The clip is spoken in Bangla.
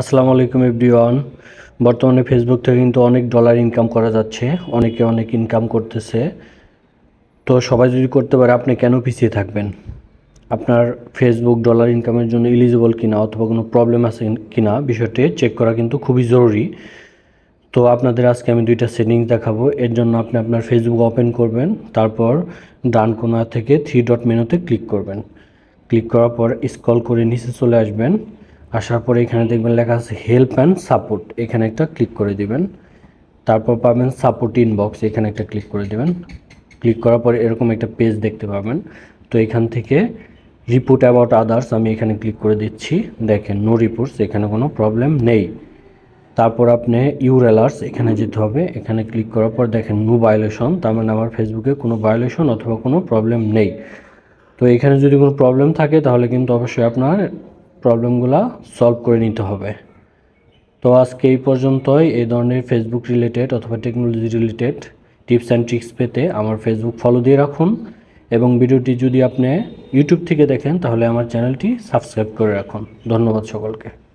আসসালামু আলাইকুম এভরিওয়ান। বর্তমানে ফেসবুক থেকে কিন্তু অনেক ডলার ইনকাম করা যাচ্ছে, অনেকে অনেক ইনকাম করতেছে। তো সবাই যদি করতে পারে, আপনি কেন পিছিয়ে থাকবেন? আপনার ফেসবুক ডলার ইনকামের জন্য এলিজিবল কিনা অথবা কোনো প্রবলেম আছে কিনা বিষয়টি চেক করা কিন্তু খুবই জরুরি। তো আপনাদের আজকে আমি দুইটা সেটিংস দেখাবো। এর জন্য আপনি আপনার ফেসবুক ওপেন করবেন, তারপর ডান কোনা থেকে থ্রি ডট মেনুতে ক্লিক করবেন। ক্লিক করার পর স্ক্রল করে নিচে চলে আসবেন। আসার পরে এখানে দেখবেন লেখা আছে হেল্প অ্যান্ড সাপোর্ট এখানে একটা ক্লিক করে দিবেন। তারপর পাবেন সাপোর্ট ইনবক্স এখানে একটা ক্লিক করে দেবেন। ক্লিক করার পরে এরকম একটা পেজ দেখতে পাবেন। তো এখান থেকে রিপোর্ট অ্যাবাউট আদার্স আমি এখানে ক্লিক করে দিচ্ছি। দেখেন নো রিপোর্টস এখানে কোনো প্রবলেম নেই। তারপর আপনি ইউরেলার্স এখানে যেতে হবে। এখানে ক্লিক করার পর দেখেন নো ভায়োলেশন তার মানে আমার ফেসবুকে কোনো ভায়োলেশন অথবা কোনো প্রবলেম নেই। তো এখানে যদি কোনো প্রবলেম থাকে, তাহলে কিন্তু অবশ্যই আপনার প্রবলেমগুলো সলভ করে নিতে হবে। তো আজকে এই পর্যন্তই। এই ধরনের ফেসবুক রিলেটেড অথবা technology related tips and tricks পেতে আমার ফেসবুক ফলো দিয়ে রাখুন এবং ভিডিওটি যদি আপনি ইউটিউব থেকে দেখেন, তাহলে আমার চ্যানেলটি সাবস্ক্রাইব করে রাখুন। ধন্যবাদ সকলকে।